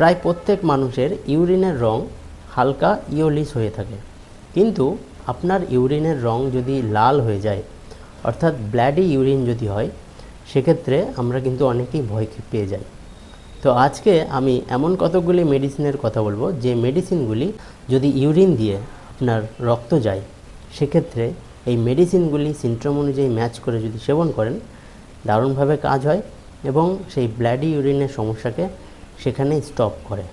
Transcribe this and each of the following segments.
প্রায় প্রত্যেক মানুষের ইউরিনের রং হালকা ইয়োলিস হয়ে থাকে। কিন্তু আপনার ইউরিনের রং যদি লাল হয়ে যায়, অর্থাৎ ব্ল্যাডি ইউরিন যদি হয়, সেক্ষেত্রে আমরা কিন্তু অনেকেই ভয় পেয়ে যাই। তো আজকে আমি এমন কতগুলি মেডিসিনের কথা বলব, যে মেডিসিনগুলি যদি ইউরিন দিয়ে আপনার রক্ত যায়, সেক্ষেত্রে এই মেডিসিনগুলি সিনট্রম অনুযায়ী ম্যাচ করে যদি সেবন করেন, দারুণভাবে কাজ হয় এবং সেই ব্ল্যাডি ইউরিনের সমস্যাকে সেখানেই স্টপ করে।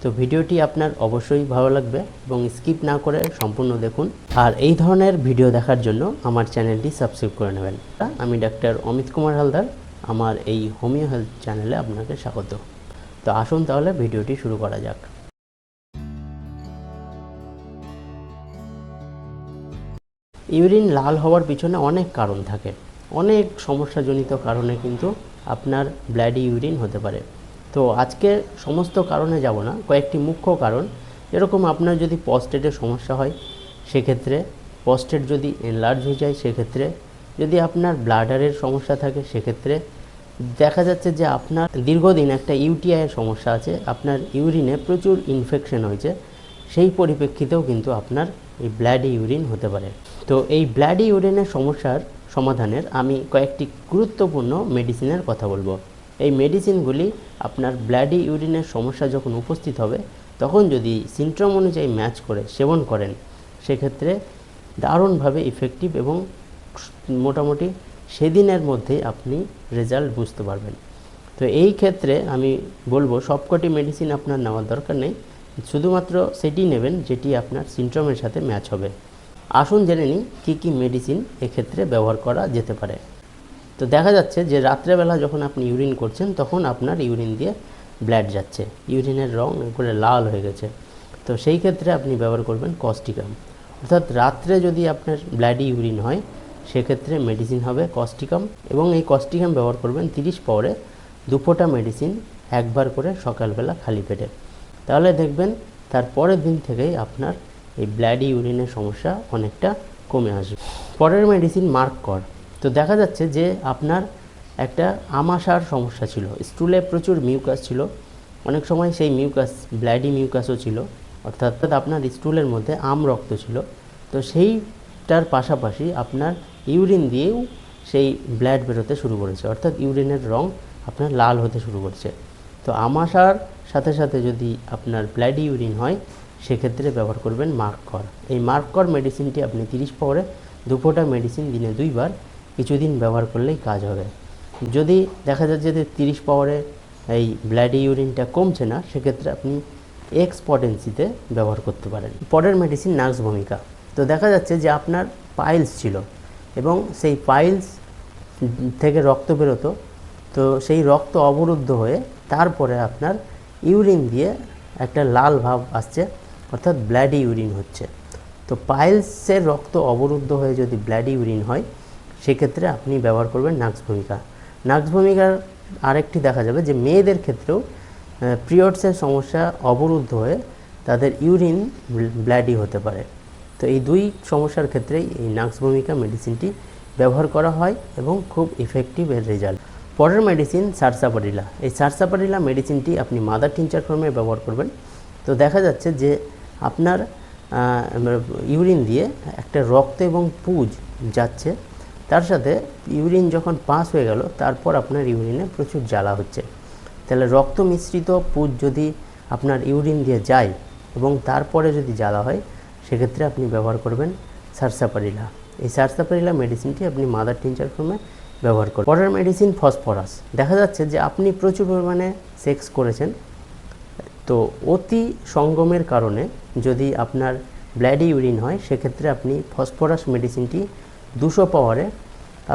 তো ভিডিওটি আপনার অবশ্যই ভালো লাগবে এবং স্কিপ না করে সম্পূর্ণ দেখুন। আর এই ধরনের ভিডিও দেখার জন্য আমার চ্যানেলটি সাবস্ক্রাইব করে নেবেন। আমি ডাক্তার অমিত কুমার হালদার, আমার এই হোমিও হেলথ চ্যানেলে আপনাকে স্বাগত। তো আসুন তাহলে ভিডিওটি শুরু করা যাক। ইউরিন লাল হওয়ার পিছনে অনেক কারণ থাকে। অনেক সমস্যাজনিত কারণে কিন্তু আপনার ব্ল্যাডি ইউরিন হতে পারে। তো আজকে সমস্ত কারণে যাব না, কয়েকটি মুখ্য কারণ। যেরকম আপনার যদি পস্টেটের সমস্যা হয়, সেক্ষেত্রে পস্টেট যদি এনলার্জ হয়ে যায়, সেক্ষেত্রে যদি আপনার ব্লাডারের সমস্যা থাকে, সেক্ষেত্রে দেখা যাচ্ছে যে আপনার দীর্ঘদিন একটা ইউটিআইয়ের সমস্যা আছে, আপনার ইউরিনে প্রচুর ইনফেকশন হয়েছে। সেই পরিপ্রেক্ষিতেও কিন্তু আপনার এই ব্ল্যাডি ইউরিন হতে পারে। তো এই ব্ল্যাডি ইউরিনের সমস্যার সমাধানের আমি কয়েকটি গুরুত্বপূর্ণ মেডিসিনের কথা বলব। এই মেডিসিনগুলি আপনার ব্ল্যাডি ইউরিনের সমস্যা যখন উপস্থিত হবে, তখন যদি সিনট্রম অনুযায়ী ম্যাচ করে, সেবন করেন, সেক্ষেত্রে দারুণভাবে ইফেক্টিভ এবং মোটামুটি সেদিনের মধ্যে আপনি রেজাল্ট বুঝতে পারবেন। তো এই ক্ষেত্রে আমি বলব, সবকটি মেডিসিন আপনার নেওয়ার দরকার নেই। শুধুমাত্র সেটি নেবেন যেটি আপনার সিনট্রমের সাথে ম্যাচ হবে। আসুন জেনে নিই কী কী মেডিসিন এক্ষেত্রে ব্যবহার করা যেতে পারে। তো দেখা যাচ্ছে যে রাত্রেবেলা যখন আপনি ইউরিন করছেন, তখন আপনার ইউরিন দিয়ে ব্লাড যাচ্ছে। ইউরিনের রং করে লাল হয়ে গেছে। তো সেই ক্ষেত্রে আপনি ব্যবহার করবেন কস্টিকাম। অর্থাৎ রাত্রে যদি আপনার ব্লাডি ইউরিন হয়, সেক্ষেত্রে মেডিসিন হবে কস্টিকাম এবং এই কস্টিকাম ব্যবহার করবেন তিরিশ পাওয়ারে দুপোটা মেডিসিন একবার করে সকালবেলা খালি পেটে। তাহলে দেখবেন তার পরের দিন থেকেই আপনার এই ব্ল্যাডি ইউরিনের সমস্যা অনেকটা কমে আসবে। পরের মেডিসিন মার্ক কর তো দেখা যাচ্ছে যে আপনার একটা আমাশার সমস্যা ছিল। স্টুলে প্রচুর মিউকাস ছিল। অনেক সময় সেই মিউকাস ব্ল্যাডি মিউকাসও ছিল। অর্থাৎ আপনার স্টুলের মধ্যে আম রক্ত ছিল। তো সেইটার পাশাপাশি আপনার ইউরিন দিয়েও সেই ব্লাড বেরোতে শুরু করেছে। অর্থাৎ ইউরিনের রং আপনার লাল হতে শুরু করছে। তো আমাশার সাথে সাথে যদি আপনার ব্লাডি ইউরিন হয়, সেক্ষেত্রে ব্যবহার করবেন মার্কর। এই মার্কর মেডিসিনটি আপনি তিরিশ পাওয়ারে দুপোটা মেডিসিন দিনে দুইবার কিছুদিন ব্যবহার করলেই কাজ হবে। যদি দেখা যাচ্ছে যে তিরিশ পাওয়ারে এই ব্লাডি ইউরিনটা কমছে না, সেক্ষেত্রে আপনি এক্স পটেন্সিতে ব্যবহার করতে পারেন। পরের মেডিসিন নার্স ভূমিকা। তো দেখা যাচ্ছে যে আপনার পাইলস ছিল এবং সেই পাইলস থেকে রক্ত বেরোতো, তো সেই রক্ত অবরুদ্ধ হয়ে তারপরে আপনার ইউরিন দিয়ে একটা লাল ভাব আসছে, অর্থাৎ ব্ল্যাডি ইউরিন হচ্ছে। তো পাইলসের রক্ত অবরুদ্ধ হয়ে যদি ব্ল্যাডি ইউরিন হয় সেক্ষেত্রে আপনি ব্যবহার করবেন নাক্স ভূমিকা। নাক্স ভূমিকার আরেকটি দেখা যাবে যে মেয়েদের ক্ষেত্রেও পিরিয়ডসের সমস্যা অবরুদ্ধ হয়ে তাদের ইউরিন ব্ল্যাডি হতে পারে। তো এই দুই সমস্যার ক্ষেত্রেই এই নাক্স ভূমিকা মেডিসিনটি ব্যবহার করা হয় এবং খুব ইফেক্টিভ এর রেজাল্ট পরের মেডিসিন সারসাপারিলা এই সারসাপারিলা মেডিসিনটি আপনি মাদার টিনচার ফর্মে ব্যবহার করবেন। তো দেখা যাচ্ছে যে আপনার ইউরিন দিয়ে একটা রক্ত এবং পুজ যাচ্ছে তার সাথে ইউরিন যখন পাস হয়ে গেল, তারপর আপনার ইউরিনে প্রচুর জ্বালা হচ্ছে। তাহলে রক্ত মিশ্রিত পুজ যদি আপনার ইউরিন দিয়ে যায় এবং তারপরে যদি জ্বালা হয়, সেক্ষেত্রে আপনি ব্যবহার করবেন সারসাপারিলা। এই সারসাপারিলা মেডিসিনটি আপনি মাদার টিনচার ফর্মে ব্যবহার করবেন। পরের মেডিসিন ফসফরাস দেখা যাচ্ছে যে আপনি প্রচুর পরিমাণে সেক্স করেছেন। তো অতি সঙ্গমের কারণে যদি আপনার ব্ল্যাডি ইউরিন হয়, সেক্ষেত্রে আপনি ফসফরাস মেডিসিনটি দুশো পাওয়ারে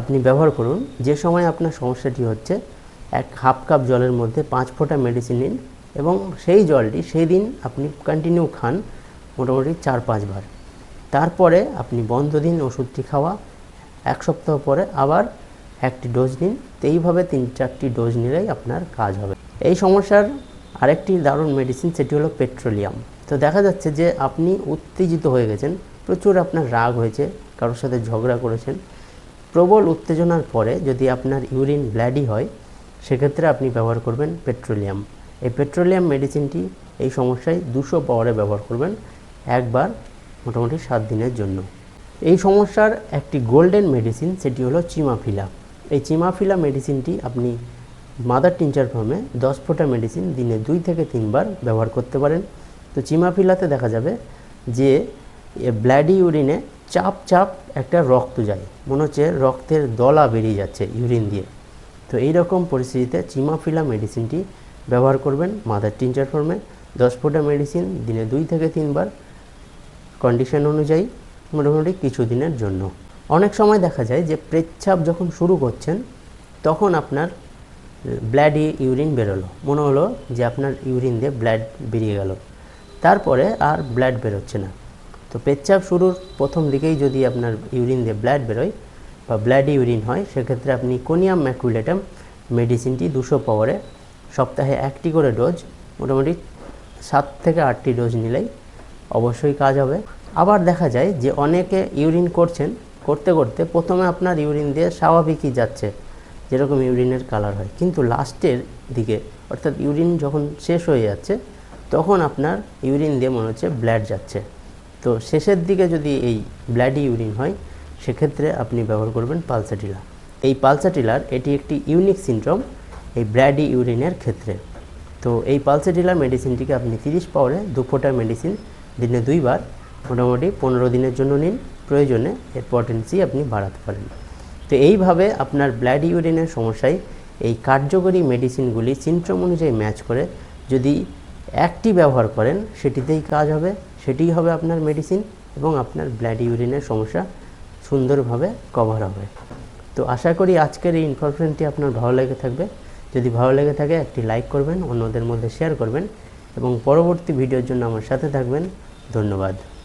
আপনি ব্যবহার করুন। যে সময় আপনার সমস্যাটি হচ্ছে, এক হাফ কাপ জলের মধ্যে পাঁচ ফোঁটা মেডিসিন নিন এবং সেই জলটি সেই দিন আপনি কন্টিনিউ খান মোটামুটি চার পাঁচবার তারপরে আপনি বন্ধ দিন ওষুধটি খাওয়া। এক সপ্তাহ পরে আবার একটি ডোজ নিন। এইভাবে তিন চারটি ডোজ নিলেই আপনার কাজ হবে। এই সমস্যার আরেকটি দারুণ মেডিসিন সেটি হলো পেট্রোলিয়াম তো দেখা যাচ্ছে যে আপনি উত্তেজিত হয়ে গেছেন, প্রচুর আপনার রাগ হয়েছে, কারোর সাথে ঝগড়া করেছেন প্রবল উত্তেজনার পরে যদি আপনার ইউরিন ব্ল্যাডি হয়, সেক্ষেত্রে আপনি ব্যবহার করবেন পেট্রোলিয়াম। এই পেট্রোলিয়াম মেডিসিনটি এই সমস্যায় দুশো পাওয়ারে ব্যবহার করবেন একবার মোটামুটি সাত দিনের জন্য। এই সমস্যার একটি গোল্ডেন মেডিসিন, সেটি হলো চিমাফিলা। এই চিমাফিলা মেডিসিনটি আপনি মাদার টিনচার ফর্মে দশ ফোঁটা মেডিসিন দিনে দুই থেকে তিনবার ব্যবহার করতে পারেন। তো চিমাফিলাতে দেখা যাবে যে ব্ল্যাডি ইউরিনে চাপ চাপ একটা রক্ত যায়। মনে হচ্ছে রক্তের দলা বেরিয়ে যাচ্ছে ইউরিন দিয়ে। তো এই রকম পরিস্থিতিতে চিমাফিলা মেডিসিনটি ব্যবহার করবেন মাদার টিনচার ফর্মে দশ ফোঁটা মেডিসিন দিনে দুই থেকে তিনবার। কন্ডিশন অনুযায়ী মোটামুটি কিছুদিনের জন্য। অনেক সময় দেখা যায় যে প্রেচ্ছাপ যখন শুরু করছেন, তখন আপনার ব্লাডি ইউরিন বেরোলো। মনে হলো যে আপনার ইউরিন দিয়ে ব্লাড বেরিয়ে গেল। তারপরে আর ব্লাড বেরোচ্ছে না। তো পেচ্ছাপ শুরুর প্রথম দিকেই যদি আপনার ইউরিন দিয়ে ব্লাড বেরোয় বা ব্লাড ইউরিন হয়, সেক্ষেত্রে আপনি কোনিয়াম ম্যাকুলেটাম মেডিসিনটি দুশো পাওয়ারে সপ্তাহে একটি করে ডোজ মোটামুটি সাত থেকে আটটি ডোজ নিলেই অবশ্যই কাজ হবে। আবার দেখা যায় যে অনেকে ইউরিন করছেন, করতে করতে প্রথমে আপনার ইউরিন দিয়ে স্বাভাবিকই যাচ্ছে, যেরকম ইউরিনের কালার হয়। কিন্তু লাস্টের দিকে, অর্থাৎ ইউরিন যখন শেষ হয়ে যাচ্ছে, তখন আপনার ইউরিন দিয়ে মনে হচ্ছে ব্লাড যাচ্ছে। তো শেষের দিকে যদি এই ব্ল্যাডি ইউরিন হয়, সেক্ষেত্রে আপনি ব্যবহার করবেন পালসাটিলা এই পালসাটিলার, এটি একটি ইউনিক সিনড্রোম এই ব্ল্যাডি ইউরিনের ক্ষেত্রে। তো এই পালসেটিলার মেডিসিনটিকে আপনি তিরিশ পাওয়ারে দু ফোঁটা মেডিসিন দিনে দুইবার, মোটামুটি পনেরো দিনের জন্য নিন, প্রয়োজনে এর পটেন্সি আপনি বাড়াতে পারেন। তো এইভাবে আপনার ব্লাড ইউরিনের সমস্যায় এই কার্যকরী মেডিসিনগুলি সিনট্রম অনুযায়ী ম্যাচ করে, যদি একটি ব্যবহার করেন, সেটিতেই কাজ হবে। সেটিই হবে আপনার মেডিসিন এবং আপনার ব্লাড ইউরিনের সমস্যা সুন্দরভাবে কভার হবে। তো আশা করি আজকের এই ইনফরমেশনটি আপনার ভালো লেগে থাকবে। যদি ভালো লেগে থাকে, একটি লাইক করবেন, অন্যদের মধ্যে শেয়ার করবেন এবং পরবর্তী ভিডিওর জন্য আমার সাথে থাকবেন। ধন্যবাদ।